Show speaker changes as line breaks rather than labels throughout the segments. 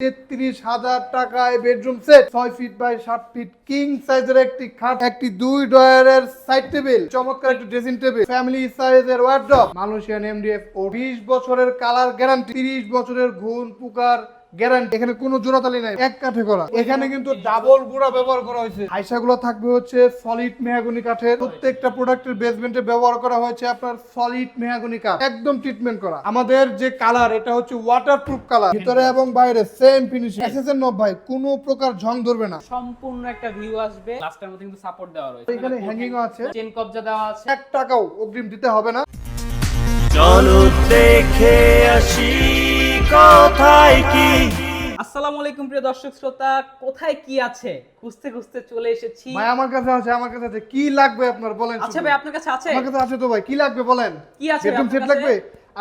তেত্রিশ হাজার টাকায় বেডরুম সেট ছয় ফিট বাই সাত ফিট কিং সাইজের একটি খাট, একটি দুই ডয়ারের সাইড টেবিল চমৎকার একটি ড্রেসিং টেবিল ফ্যামিলি সাইজের ওয়ার্ড্রপ মালয়েশিয়ান এমডিএফ ও বিশ বছরের কালার গ্যারান্টি তিরিশ বছরের ঘুণ, পুকার গ্যারান্টি। এখানে কোনো জোড়াতালি নাই এক কাঠে করা। এখানে কিন্তু ডাবল গুঁড়া ব্যবহার করা হয়েছে। আইসাগুলো থাকবে হচ্ছে সলিড মেহাগনি কাঠের। প্রত্যেকটা প্রোডাক্টের বেসমেন্টে ব্যবহার করা হয়েছে আপনার সলিড মেহাগনি কাঠ। একদম ট্রিটমেন্ট করা। আমাদের যে কালার এটা হচ্ছে ওয়াটারপ্রুফ কালার ভিতরে এবং বাইরে সেম ফিনিশিং এসএসএন নব ভাই কোনো প্রকার ঝং ধরবে না।
সম্পূর্ণ একটা ভিউ আসবে। লাস্টের মধ্যে কিন্তু সাপোর্ট দেওয়া রয়েছে।
এখানে ও আছে।
চেন কবজা দেওয়া আছে।
এক টাকাও অগ্রিম দিতে হবে না।
চলো দেখে আসি। কোথায় কি?
আসসালামু আলাইকুম প্রিয় দর্শক শ্রোতা কোথায় কি আছে? খুঁজতে খুঁজতে চলে এসেছি।
ভাই আমার কাছে আছে আমার কাছে আছে। কি লাগবে আপনার বলেন
আচ্ছা ভাই আপনার কাছে আছে?
আমার কাছে আছে তো ভাই কি লাগবে বলেন?
কি আছে
বেডরুম সেট লাগবে?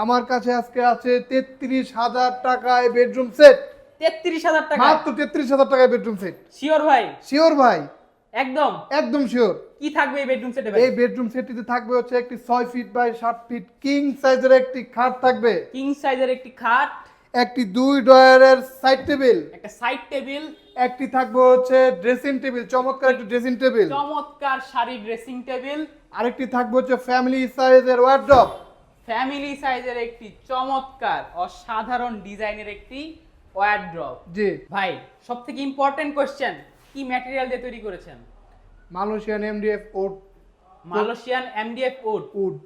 আমার কাছে আজকে আছে তেত্রিশ হাজার টাকায় বেডরুম সেট।
তেত্রিশ হাজার টাকা?
মাত্র তেত্রিশ হাজার টাকায় বেডরুম সেট।
শিওর ভাই?
শিওর ভাই?
একদম?
একদম শিওর
কি থাকবে এই বেডরুম সেটে ভাই?
এই বেডরুম সেটটিতে থাকবে হচ্ছে একটি ছয় ফিট বাই সাত ফিট কিং সাইজের একটি খাট থাকবে।
কিং সাইজের একটি খাট।
একটি দুই ডয়ারের সাইড টেবিল
একটা সাইড টেবিল
একটি থাকবে হচ্ছে ড্রেসিং টেবিল চমৎকার একটি ড্রেসিং টেবিল
চমৎকার শাড়ি ড্রেসিং টেবিল
আরেকটি থাকবে হচ্ছে ফ্যামিলি সাইজের ওয়ার্ড্রপ
ফ্যামিলি সাইজের একটি চমৎকার অসাধারণ ডিজাইনের একটি ওয়ারড্রপ
জি।
ভাই সব থেকে ইম্পর্টেন্ট কোশ্চেন কি ম্যাটেরিয়াল দিয়ে তৈরি করেছেন?
Malaysian MDF wood
Malaysian MDF wood
wood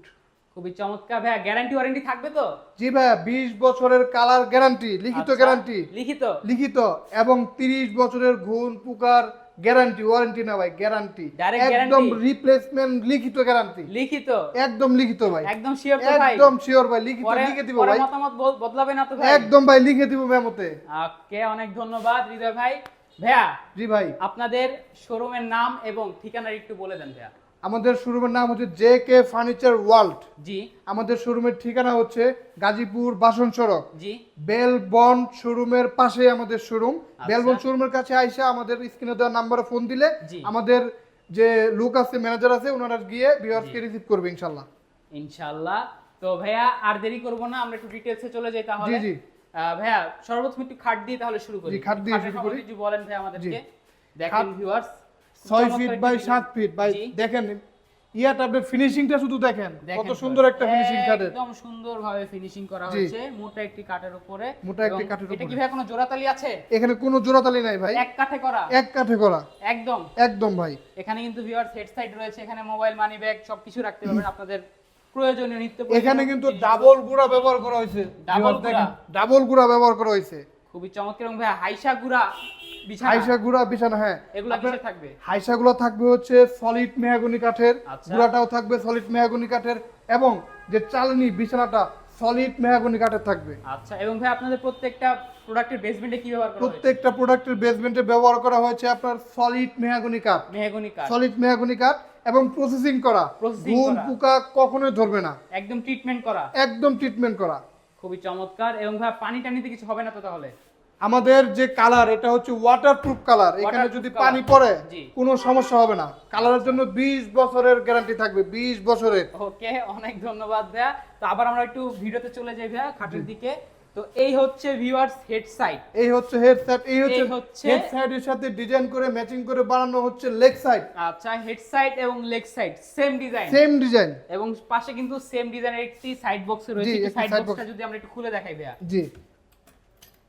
খুবই চমৎকার। ভাইয়া গ্যারান্টি ওয়ারেন্টি থাকবে তো?
জি ভাইয়া বিশ বছরের কালার গ্যারান্টি লিখিত
আচ্ছা,
গ্যারান্টি
লিখিত?
লিখিত এবং তিরিশ বছরের ঘুণ পুকার গ্যারান্টি ওয়ারেন্টি না ভাই গ্যারান্টি একদম রিপ্লেসমেন্ট লিখিত গ্যারান্টি
লিখিত?
একদম লিখিত ভাই।
একদম শিওর তো ভাই।
একদম শিওর ভাই লিখিত লিখে দিব ভাই।
মতামত বদলাবে না তো ভাই?
একদম ভাই লিখে দিব মেমোতে
ওকে অনেক ধন্যবাদ হৃদয় ভাই। ভাইয়া
জি ভাই।
আপনাদের শোরুমের নাম এবং ঠিকানা একটু বলে দেন ভাইয়া।
আমাদের শোরুমের নাম হচ্ছে J K furniture world
ji.
আমাদের শোরুমের ঠিকানা হচ্ছে গাজীপুর বাসন সড়ক।
জি।
বেলবন শোরুমের পাশে আমাদের শোরুম।
আচ্ছা।
বেলবন শোরুমের কাছে আইসা আমাদের স্ক্রিনে দেওয়া নাম্বারে ফোন দিলে আমাদের যে লোক আছে ম্যানেজার আছে ওনারা গিয়ে ভিউয়ার্সকে রিসিভ করবে ইনশাল্লাহ
ইনশাআল্লাহ। তো ভাইয়া আর দেরি করব না আমরা একটু ডিটেলসে চলে যাই তাহলে।
জি, জি।
ভাইয়া সর্বপ্রথম একটু খাট দিয়ে তাহলে শুরু করি।
জি, খাট দিয়ে শুরু করি।
বলেন ভাই আমাদেরকে। দেখেন ভিউয়ার্স
ছয় ফিট বাই সাত ফিট বাই দেখেন ইয়াটা আপনি ফিনিশিংটা শুধু দেখেন। কত সুন্দর একটা ফিনিশিং কাঠের
একদম সুন্দর ভাবে ফিনিশিং করা হয়েছে মোটা একটি কাঠের উপরে।
মোটা একটি কাঠের
এটা কি ভাই কোনো জোড়াতালি আছে?
এখানে কোনো জোড়াতালি নাই ভাই।
এক কাঠে করা?
এক কাঠে করা।
একদম।
একদম ভাই।
এখানে কিন্তু ভিউয়ার্স হেড সাইড রয়েছে এখানে মোবাইল মানি ব্যাগ সবকিছু রাখতে পারবেন। আপনাদের প্রয়োজনীয় নিত্য
এখানে কিন্তু ডাবল গুঁড়া ব্যবহার করা হয়েছে? ডাবল গুঁড়া ব্যবহার করা হয়েছে।
খুবই চমৎকার এবং ভাই হাইসা গুড়া বিছানা।
হাইসা গুড়া বিছানা হ্যাঁ।
এগুলো কিসে থাকবে?
হাইসা গুলো থাকবে হচ্ছে সলিড মেহাগনি কাঠের
আচ্ছা।
গুঁড়াটাও থাকবে সলিড মেহাগনি কাঠের এবং যে চালনি বিছানাটা সলিড মেহাগনি কাঠের থাকবে।
আচ্ছা এবং ভাই আপনাদের প্রত্যেকটা প্রোডাক্টের বেসমেন্টে কি ব্যবহার করা হয়েছে?
প্রত্যেকটা প্রোডাক্টের বেসমেন্টে ব্যবহার করা হয়েছে আপনার সলিড মেহাগনি কাঠ।
মেহগনি কাঠ।
সলিড মেহাগনি কাঠ এবং প্রসেসিং করা। গুণ পোকা কখনোই ধরবে না।
একদম ট্রিটমেন্ট করা।
একদম ট্রিটমেন্ট করা।
খুবই চমৎকার। এবং ভাই পানি টানিতে কিছু হবে না তো তাহলে?
আমাদের যে কালার এটা হচ্ছে ওয়াটারপ্রুফ কালার। এখানে যদি পানি পড়ে কোনো সমস্যা হবে না। কালারের জন্য 20 বছরের গ্যারান্টি থাকবে 20 বছরের।
ওকে অনেক ধন্যবাদ ভাইয়া। তো আবার আমরা একটু ভিডিওতে চলে যাই ভাইয়া খাটের দিকে। তো এই হচ্ছে ভিউয়ার্স হেড সাইড
এই হচ্ছে হেডসেট এই হচ্ছে
এই হচ্ছে-
হেড সাইডের সাথে ডিজাইন করে ম্যাচিং করে বানানো হচ্ছে লেগ সাইড
আচ্ছা হেড সাইড এবং leg side same design
same design
এবং পাশে কিন্তু সেম ডিজাইনের একটি সাইড বক্স রয়েছে। সাইড বক্সটা যদি আমরা একটু খুলে দেখাই ভাইয়া।
জি।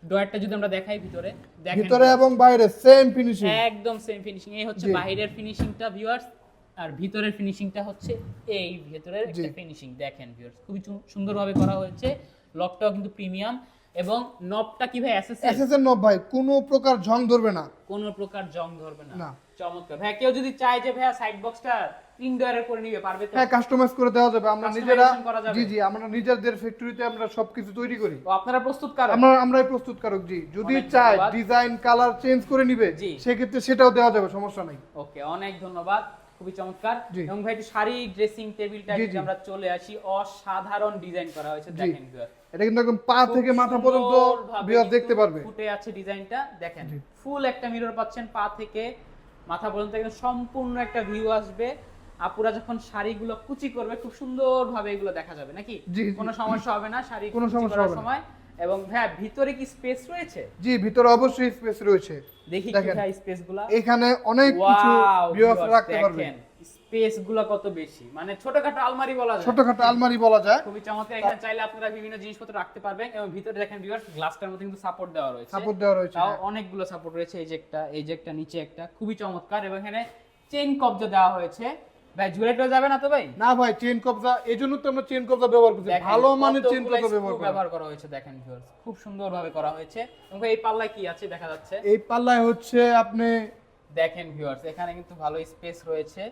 ডয়ারটা যদি আমরা দেখাই ভিতরে দেখেন
ভিতরে এবং বাইরে সেম ফিনিশিং
একদম সেম ফিনিশিং এই হচ্ছে। বাইরের ফিনিশিংটা ভিউয়ার্স আর ভিতরের ফিনিশিংটা হচ্ছে এই ভিতরের একটা ফিনিশিং দেখেন ভিউয়ার্স খুবই চু- সুন্দরভাবে করা হয়েছে। লকটাও কিন্তু প্রিমিয়াম এবং নবটা কি ভাই এসএসএল
এসএসএন নব ভাই কোনো প্রকার ঝং ধরবে না।
কোনো প্রকার জং ধরবে না।
না।
চমৎকার। ভাই কেউ যদি চায় যে ভাই সাইড বক্সটা তিন ডয়ারের করে নিবে পারবে তো?
হ্যাঁ কাস্টমাইজ করে দেওয়া যাবে। আমরা নিজেরা জি জি আমরা নিজেদের ফ্যাক্টরিতে আমরা সবকিছু তৈরি করি।
তো আপনারা প্রস্তুত কারও
আমরা আমরাই প্রস্তুতকারক জি। যদি চায় ডিজাইন কালার চেঞ্জ করে নিবে
জি।
সেক্ষেত্রে সেটাও দেওয়া যাবে সমস্যা নাই।
ওকে অনেক ধন্যবাদ। খুবই চমৎকার।
জি।
এবং ভাই একটু শাড়ি ড্রেসিং টেবিলটা
জি,
আমরা চলে আসি অসাধারণ ডিজাইন করা হয়েছে দেখেন।
এটা কিন্তু একদম পা থেকে মাথা পর্যন্ত বিয়ার দেখতে পারবে।
ফুটে আছে ডিজাইনটা দেখেন। ফুল একটা মিরর পাচ্ছেন পা থেকে মাথা পর্যন্ত একদম সম্পূর্ণ একটা ভিউ আসবে। আপুরা যখন শাড়িগুলো কুচি করবে খুব সুন্দরভাবে এগুলো দেখা যাবে নাকি। কোনো সমস্যা হবে না শাড়ি
কোনো সমস্যা হবে।
সময়। এবং ভাইয়া ভিতরে কি স্পেস রয়েছে?
জি ভিতরে অবশ্যই স্পেস রয়েছে।
দেখি কি। ভাই স্পেসগুলা।
এখানে অনেক কিছু ভিউয়ার্স রাখতে পারবে।
দেখেন স্পেসগুলা কত বেশি? মানে ছোটখাটো আলমারি বলা যায়।
ছোটখাটো আলমারি বলা যায়।
খুবই চমৎকার। এখানে চাইলে আপনারা বিভিন্ন জিনিসপত্র রাখতে পারবেন এবং ভিতরে দেখেন ভিউয়ার্স গ্লাসটার মধ্যে কিন্তু সাপোর্ট দেওয়া রয়েছে।
সাপোর্ট দেওয়া রয়েছে
তাও অনেকগুলো সাপোর্ট রয়েছে এই যে একটা এই যে একটা নিচে একটা। খুবই চমৎকার। এবং এখানে চেইন কবজা দেওয়া হয়েছে। ভাই যাবে না তো ভাই?
না ভাই চেন কবজা এই জন্য তো আমরা চেন কবজা ব্যবহার করছি। ভালো মানের চেন কবজা ব্যবহার করা।
ব্যবহার করা হয়েছে দেখেন ভিউয়ার্স খুব সুন্দরভাবে করা হয়েছে। এবং এই পাল্লায় কি আছে দেখা যাচ্ছে?
এই পাল্লায় হচ্ছে আপনি
দেখেন ভিউয়ার্স এখানে কিন্তু ভালো স্পেস রয়েছে।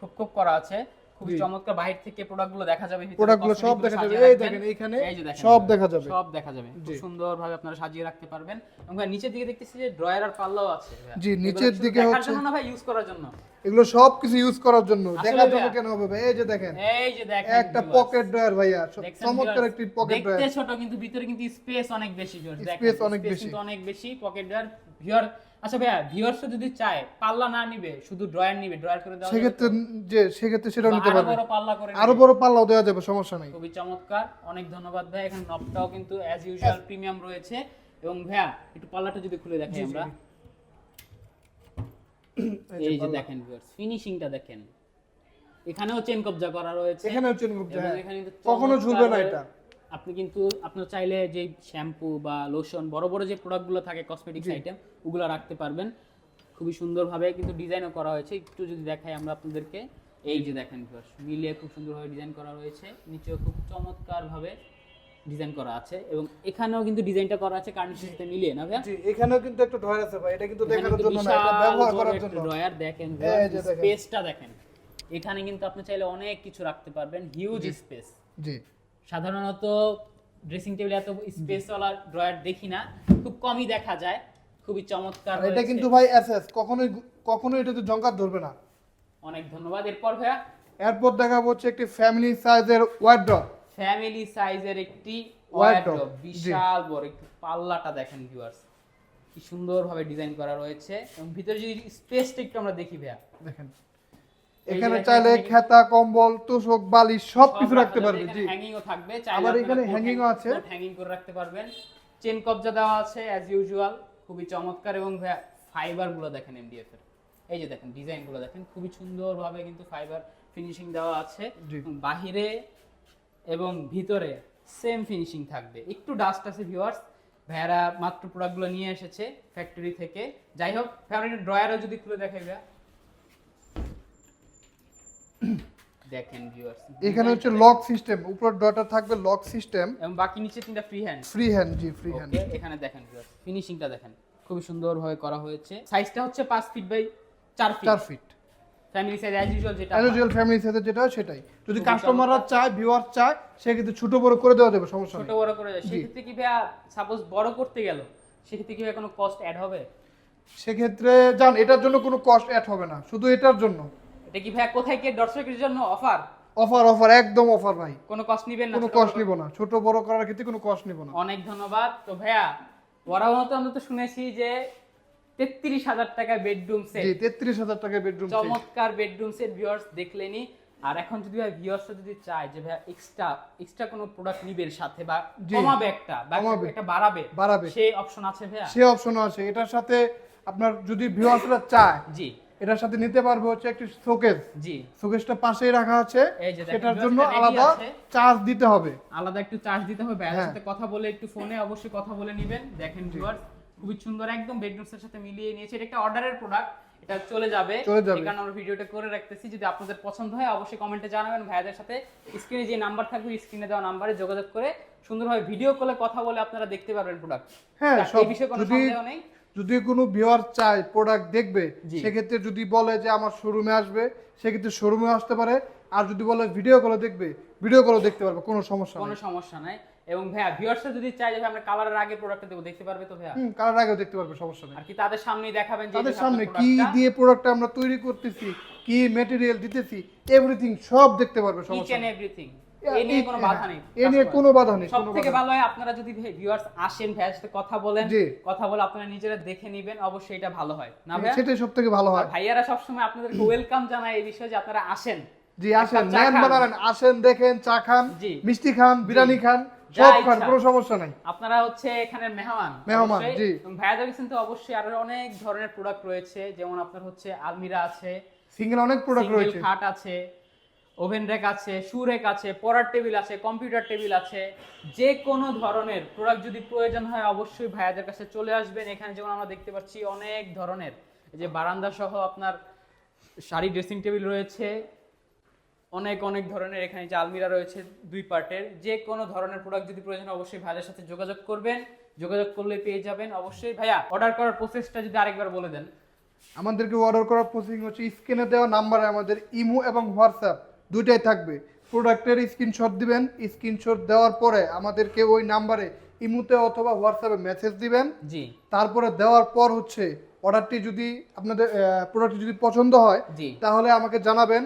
খুব খুব করা আছে। খুব
জি।
চমৎকার। বাইরে থেকে প্রোডাক্টগুলো দেখা যাবে
প্রোডাক্টগুলো সব দেখা যাবে। এই দেখেন সব দেখা যাবে।
সব দেখা যাবে। খুব সুন্দরভাবে আপনারা সাজিয়ে রাখতে পারবেন। এবং নিচের দিকে দেখতেছি যে ড্রয়ার আর পাল্লাও আছে
জি, নিচের দিকে হচ্ছে-
না ভাই ইউজ করার জন্য।
এগুলো সব কিছু ইউজ করার জন্য। দেখার জন্য কেন হবে ভাই? এই যে দেখেন।
এই যে দেখেন
একটা পকেট ড্রয়ার ভাইয়া। চমৎকার একটি পকেট
দেখতে ছোট কিন্তু ভিতরে কিন্তু স্পেস অনেক বেশি। দেখেন,
অনেক বেশি।
অনেক বেশি। পকেট ড্রয়ার ভিউয়ার আচ্ছা ভাইয়া ভিউয়ার্স যদি চায় পাল্লা না নিবে শুধু ড্রয়ার নিবে ড্রয়ার করে দেওয়া
সেক্ষেত্রে যে সেক্ষেত্রে সেটাও নিতে
আরও
পারবে।
বড় পাল্লা করে আরও
বড় পাল্লাও দেওয়া যাবে সমস্যা নাই।
খুবই চমৎকার। অনেক ধন্যবাদ ভাই। এখানে নবটাও কিন্তু অ্যাজ ইউজুয়াল প্রিমিয়াম রয়েছে। এবং ভাইয়া একটু পাল্লাটা যদি খুলে দেখাই। আমরা। এই যে দেখেন ভিউয়ার্স ফিনিশিংটা দেখেন। এখানেও চেন কবজা করা রয়েছে।
এখানে হচ্ছে গ্রুপ
এবং এখানে
কখনো ঝুলবে না এটা।
আপনি কিন্তু আপনার চাইলে যে শ্যাম্পু বা লোশন বড় বড় যে প্রোডাক্টগুলো থাকে কসমেটিক্স আইটেম ওগুলো রাখতে পারবেন। খুবই সুন্দরভাবে কিন্তু ডিজাইনও করা হয়েছে। একটু যদি দেখাই আমরা আপনাদেরকে। এই যে দেখেন মিলিয়ে খুব সুন্দরভাবে ডিজাইন করা রয়েছে নিচেও খুব চমৎকারভাবে ডিজাইন করা আছে এবং এখানেও কিন্তু ডিজাইনটা করা আছে কার্নিশের সাথে মিলিয়ে না ভাইয়া?
জি এখানেও কিন্তু একটা ড্রয়ার আছে ভাই এটা কিন্তু দেখানোর জন্য না এটা ব্যবহার করার জন্য।
ড্রয়ার দেখেন। স্পেসটা দেখেন। এখানে কিন্তু আপনি চাইলে অনেক কিছু রাখতে পারবেন হিউজ স্পেস
জি।
সাধারণত ড্রেসিং টেবিলে এত স্পেস ওয়ালা ড্রয়ার দেখি না খুব কমই দেখা যায় খুবই চমৎকার
এটা কিন্তু ভাই এসএস কখনোই কখনোই এটাতে জঙ্কার ধরবে না।
অনেক ধন্যবাদ। এরপর ভাইয়া?
এরপর দেখা হচ্ছে একটি ফ্যামিলি সাইজের ওয়ার্ড্রপ
ফ্যামিলি সাইজের একটি ওয়ার্ড্রপ বিশাল বড় একটু পাল্লাটা দেখেন ভিউয়ার্স কি সুন্দরভাবে ডিজাইন করা রয়েছে। এবং ভিতরে যদি স্পেসটা একটু আমরা দেখি ভাইয়া।
দেখেন। এখানে চাইলে খেতা কম্বল তোষক বালিশ সব কিছু রাখতে পারবে জি।
হ্যাঙ্গিংও থাকবে
আবার এখানে hanging ও আছে।
হ্যাঙ্গিং করে রাখতে পারবেন। চেন কবজা দেওয়া আছে অ্যাজ ইউজুয়াল খুবই চমৎকার এবং ফাইবারগুলো দেখেন এমডিএফ এর। এই যে দেখেন ডিজাইনগুলো দেখেন খুবই সুন্দরভাবে কিন্তু ফাইবার ফিনিশিং দেওয়া আছে। বাহিরে এবং ভিতরে সেম ফিনিশিং থাকবে। একটু ডাস্ট আছে ভিউয়ার্স ভাইয়ারা মাত্র প্রোডাক্টগুলো নিয়ে এসেছে ফ্যাক্টরি থেকে। যাই হোক ফ্যামিলি ড্রয়ারও যদি খুলে দেখাই ভাইয়া দেখেন ভিউয়ার্স
এখানে হচ্ছে লক সিস্টেম উপর ডটার থাকবে লক সিস্টেম
এবং বাকি নিচে তিনটা free hand
free hand ji free hand
okay এখানে দেখেন ভিউয়ার্স ফিনিশিংটা দেখেন। খুবই সুন্দরভাবে করা হয়েছে। সাইজটা হচ্ছে 5 ফিট বাই 4 ফিট
চার feet
family size as usual যেটা
অ্যাজ ইউজুয়াল ফ্যামিলি সাইজের যেটা সেটাই। যদি কাস্টমাররা চায় ভিউয়ার চায় সে কিন্তু ছোট বড় করে দেওয়া যাবে সমস্যা নেই।
ছোট বড় করে
জি।
সেক্ষেত্রে কি ভাইয়া সাপোজ বড় করতে গেল সেক্ষেত্রে কি ভাইয়া কোনো কস্ট অ্যাড হবে?
সেক্ষেত্রে জান এটার জন্য কোনো কস্ট অ্যাড হবে না। শুধু এটার জন্য।
এটা কি ভাইয়া কোথায় কি দর্শকের জন্য অফার
অফার অফার একদম অফার ভাই।
কোনো কস্ট নিবেন না
কোনো কস্ট নিব না। ছোট বড় করার ক্ষেত্রে কোনো কস্ট নিব না।
অনেক ধন্যবাদ। তো ভাইয়া ওরাও তো আমরা তো শুনেছি যে তেত্রিশ হাজার টাকা বেডরুম সেট
জি তেত্রিশ হাজার টাকা বেডরুম
চমৎকার বেডরুম সেট ভিউয়ার্স দেখলেনি। আর এখন যদি ভাই ভিউয়ার্স যদি চায় যে ভাই এক্সট্রা এক্সট্রা কোনো প্রোডাক্ট নিবে এর সাথে বা। কমাবে একটা বা। একটা বাড়াবে
বাড়াবে।
সেই অপশন আছে ভাইয়া?
সে অপশন আছে। এটার সাথে আপনার যদি ভিউয়ার্সরা চায়
জি।
এটার সাথে নিতে পারবে হচ্ছে একটি শোকেস।
জি।
শোকেসটা পাশেই রাখা আছে। সেটার জন্য আলাদা চার্জ দিতে হবে।
আলাদা একটু চার্জ দিতে হবে। ভাইয়ার
হ্যাঁ।
সাথে কথা বলে একটু ফোনে অবশ্যই কথা বলে নেবেন। দেখেন ভিউয়ার্স খুবই সুন্দর একদম বেডরুমস এর সাথে মিলিয়ে নিয়েছে। এটা একটা অর্ডারের প্রোডাক্ট এটা চলে যাবে।
চলে যাবে।
এই কারণে আমরা ভিডিওটা করে রাখতেছি। যদি আপনাদের পছন্দ হয় অবশ্যই কমেন্টে জানাবেন। ভাইয়াদের সাথে স্ক্রিনে যে নাম্বার থাকবে স্ক্রিনে দেওয়া নাম্বারে যোগাযোগ করে সুন্দরভাবে ভিডিও কলে কথা বলে আপনারা দেখতে পারবেন প্রোডাক্ট
হ্যাঁ
এই বিষয়ে কোনো সন্দেহ নেই।
যদি কোনো ভিউয়ার চায় প্রোডাক্ট দেখবে সেক্ষেত্রে যদি বলে যে আমার শোরুমে আসবে সেক্ষেত্রে শোরুমে আসতে পারে। আর যদি বলে ভিডিও কলে দেখবে ভিডিও কলে দেখতে পারবে কোনো সমস্যা
কোনো সমস্যা নাই। এবং ভাইয়া ভিউয়ার্সরা যদি চায় যে আমরা কালারের আগে প্রোডাক্টটা দেবো দেখতে পারবে তো ভাইয়া?
হুম কালার আগেও দেখতে পারবে সমস্যা নেই।
আর কি তাদের সামনেই দেখাবেন যে
তাদের সামনে কি। দিয়ে প্রোডাক্টটা আমরা তৈরি করতেছি কি মেটেরিয়াল দিতেছি এভরিথিং সব দেখতে পারবে সমস্যা নেই।
এভরিথিং এ নিয়ে কোনো বাধা নেই
এ নিয়ে কোনো বাধা নেই
সব
কোনো
থেকে
বাধা নেই।
ভালো হয় আপনারা যদি ভিউয়ার্স আসেন ভাইয়ের সাথে কথা বলেন কথা বলে আপনারা নিজেরা দেখে নেবেন অবশ্যই এটা ভালো হয় না ভাইয়া?
সেটাই সব ভালো হয়।
ভাইয়ারা সবসময় আপনাদেরকে ওয়েলকাম জানায় এই বিষয়ে যে আপনারা আসেন।
জি আসেন
একটা চা
নেন
খান।
বানাবেন আসেন দেখেন চা খান মিষ্টি খান বিরিয়ানি খান সব খান কোনো সমস্যা নাই।
আপনারা হচ্ছে এখানে মেহমান
মেহমান। জি।
ভাইয়াদের কিন্তু অবশ্যই আরও অনেক ধরনের প্রোডাক্ট রয়েছে যেমন আপনার হচ্ছে আলমিরা আছে
সিঙ্গেল অনেক প্রোডাক্ট রয়েছে।
খাট আছে ওভেন রেক আছে, শু রেক আছে, পড়ার টেবিল আছে, কম্পিউটার টেবিল আছে, যে কোনো ধরনের প্রোডাক্ট যদি প্রয়োজন হয় অবশ্যই ভাইয়াদের কাছে চলে আসবেন। এখানে যেমন আমরা দেখতে পাচ্ছি অনেক ধরনের। যে বারান্দা সহ আপনার শাড়ি ড্রেসিং টেবিল রয়েছে, অনেক অনেক ধরনের এখানে যে আলমিরা রয়েছে দুই পার্টের। যে কোনো ধরনের প্রোডাক্ট যদি প্রয়োজন হয় অবশ্যই ভাইয়াদের সাথে যোগাযোগ করবেন। যোগাযোগ করলে পেয়ে যাবেন অবশ্যই। ভাইয়া অর্ডার করার প্রসেসটা যদি আরেকবার বলে দেন।
আমাদেরকে অর্ডার করার প্রসেসিং হচ্ছে স্ক্রিনে দেওয়া নাম্বারে আমাদের ইমো এবং হোয়াটসঅ্যাপ। দুইটাই থাকবে। প্রোডাক্টের স্ক্রিনশট দিবেন স্ক্রিনশট দেওয়ার পরে আমাদেরকে ওই নাম্বারে ইমোতে অথবা হোয়াটসঅ্যাপে মেসেজ দিবেন।
জি।
তারপরে দেওয়ার পর হচ্ছে অর্ডারটি যদি আপনাদের প্রোডাক্টটি যদি পছন্দ হয়
জি।
তাহলে আমাকে জানাবেন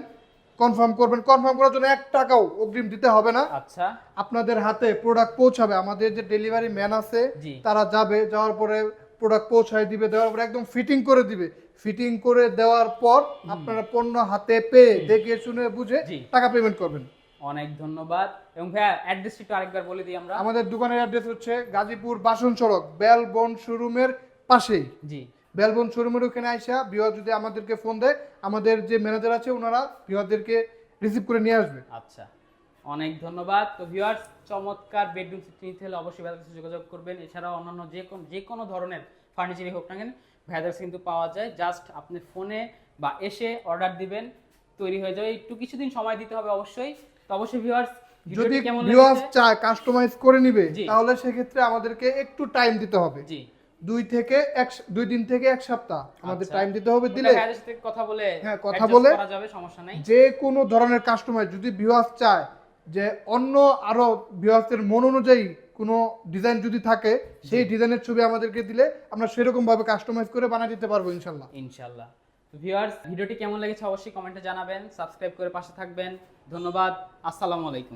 কনফার্ম করবেন। কনফার্ম করার জন্য এক টাকাও অগ্রিম দিতে হবে না।
আচ্ছা।
আপনাদের হাতে প্রোডাক্ট পৌঁছাবে। আমাদের যে ডেলিভারি ম্যান আছে তারা যাবে যাওয়ার পরে প্রোডাক্ট পৌঁছায় দিবে দেওয়ার পরে একদম ফিটিং করে দিবে। ফিটিং করে দেওয়ার পর আপনারা পণ্য হাতে পেয়ে দেখে শুনে বুঝে টাকা পেমেন্ট করবেন।
অনেক ধন্যবাদ। এবং ভাইয়া অ্যাড্রেসটি একটু আরেকবার বলে দিই আমরা।
আমাদের দোকানের অ্যাড্রেস হচ্ছে গাজীপুর বাসন সড়ক বেলবন শোরুমের পাশেই।
জি।
বেলবন শোরুমের ওখানে আইসা বিহার যদি আমাদেরকে ফোন দেয় আমাদের যে ম্যানেজার আছে ওনারা বিহারদেরকে রিসিভ করে নিয়ে আসবে।
আচ্ছা। অনেক ধন্যবাদ। তো ভিউয়ার্স চমৎকার বেডরুম সেট নিতে হলে অবশ্যই ভাইয়াদের সাথে যোগাযোগ করবেন। এছাড়াও অন্যান্য যে কোন যে কোনো ধরনের ফার্নিচারই হোক না কেন ভাইয়াদের কাছে কিন্তু পাওয়া যায়। জাস্ট আপনি ফোনে বা এসে অর্ডার দিবেন তৈরি হয়ে যাবে। একটু কিছুদিন সময় দিতে হবে অবশ্যই। তো অবশ্যই ভিউয়ার্স
যদি ভিউয়ার্স চায় কাস্টমাইজ করে নিবে। তাহলে সেক্ষেত্রে আমাদেরকে একটু টাইম দিতে হবে।
জি।
দুই থেকে এক দুই দিন থেকে এক সপ্তাহ আমাদের
আচ্ছা।
টাইম দিতে হবে দিলে।
কথা বলে
হ্যাঁ, কথা বলে
করা যাবে সমস্যা নাই।
যে কোনো ধরনের কাস্টমার যদি ভিউয়ার্স চায় যে অন্য আরও বিভাগের মন অনুযায়ী কোনো ডিজাইন যদি থাকে সেই ডিজাইনের ছবি আমাদেরকে দিলে আমরা সেরকম ভাবে কাস্টমাইজ করে বানিয়ে দিতে পারব ইনশাল্লাহ।
ইনশাল্লাহ। ভিউয়ার্স ভিডিওটি কেমন লেগেছে অবশ্যই কমেন্টে জানাবেন সাবস্ক্রাইব করে পাশে থাকবেন। ধন্যবাদ আসসালামু আলাইকুম।